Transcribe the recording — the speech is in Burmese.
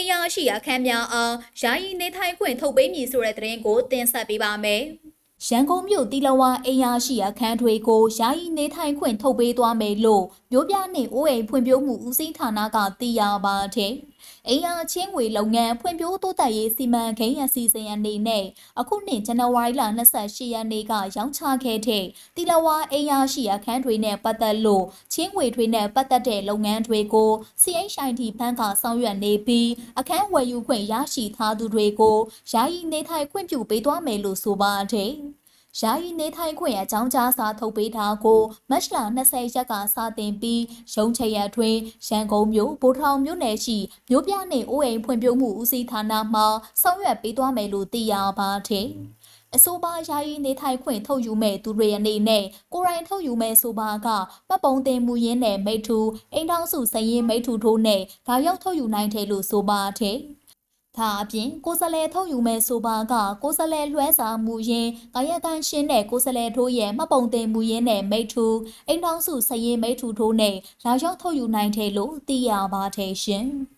မ်ယာရှိအခန်းများအားယာယီနေထိုင်ခွင့်ထုတ်ပေးမည်ဆိုတဲ့သတင်းကိုတင်ဆက်ပေးပါမယ်။ရန်ကုန်မြို့တီလဝါအိမ်ယာရှိအခန်းတွေကိုယာယီနေထိုင်ခွင့်ထုတ်ပေးသွားမယ်လို့မြို့ပြနှင့်အိုးအိမ်ဖွံ့ဖြိုးမှုဦးစီးဌာနကသိရပါတယ်။ အိမ်ယာချင်းငွေလုပ်ငန်းဖွံ့ဖြိုးတိုးတက်ရေးစီမံကိန်းအစီအစဉ်အနေနဲ့အခုနှစ်ဇန်နဝါရီလ28ရက်နေ့ကရောင်းချခဲ့တဲ့တီလဝါအိမ်ယာရှိအခန်းတွေနဲ့ပတ်သက်လို့ချင်းငွေတွေနဲ့ပတ်သက်တဲ့လုပ်ငန်းတွေကို CHIT ဘဏ်ကဆောင်ရွက်နေပြီးအခန်းဝယ်ယူခွင့်ရရှိထားသူတွေကိုယာယီနေထိုင်ခွင့်ပြုပေးသွားမယ်လို့ဆိုပါတယ်။ ယာယီနေထိုင်ခွင့်အကြောင်းကြားစာထုတ်ပေးထားကိုမတ်လ20ရက်ကစတင်ပြီးရုံးချရက်တွင်ရန်ကုန်မြို့ဗိုလ်ထောင်မြို့နယ်ရှိမြို့ပြနှင့်အိုးအိမ်ဖွံ့ဖြိုးမှုဦးစီးဌာနမှဆောင်ရွက်ပေးသွားမယ်လို့သိရပါတယ်။အဆိုပါယာယီနေထိုင်ခွင့်ထုတ်ယူမဲ့သူတွေအနေနဲ့ကိုယ်တိုင်ထုတ်ယူမဲ့ဆိုပါကပတ်ပုံတင်မှုရင်းနဲ့မိထူအိမ်ထောင်စုစရင်မိထူထိုးနဲ့ဒါရောက်ထုတ်ယူနိုင်တယ်လို့ဆိုပါတယ်။ ဒါအပြင်ကိုယ်စလဲထုတ်ယူမဲ့ဆိုပါကကိုယ်စလဲလွှဲစာမှုရင်းကာယကံရှင်းတဲ့ကိုယ်စလဲထိုးရဲ့မှတ်ပုံတင်မှုရင်းနဲ့မိထူအိမ်ထောင်စုစရင်မိထူထိုးနဲ့လာရောက်ထုတ်ယူနိုင်တယ်လို့သိရပါတယ်ရှင်။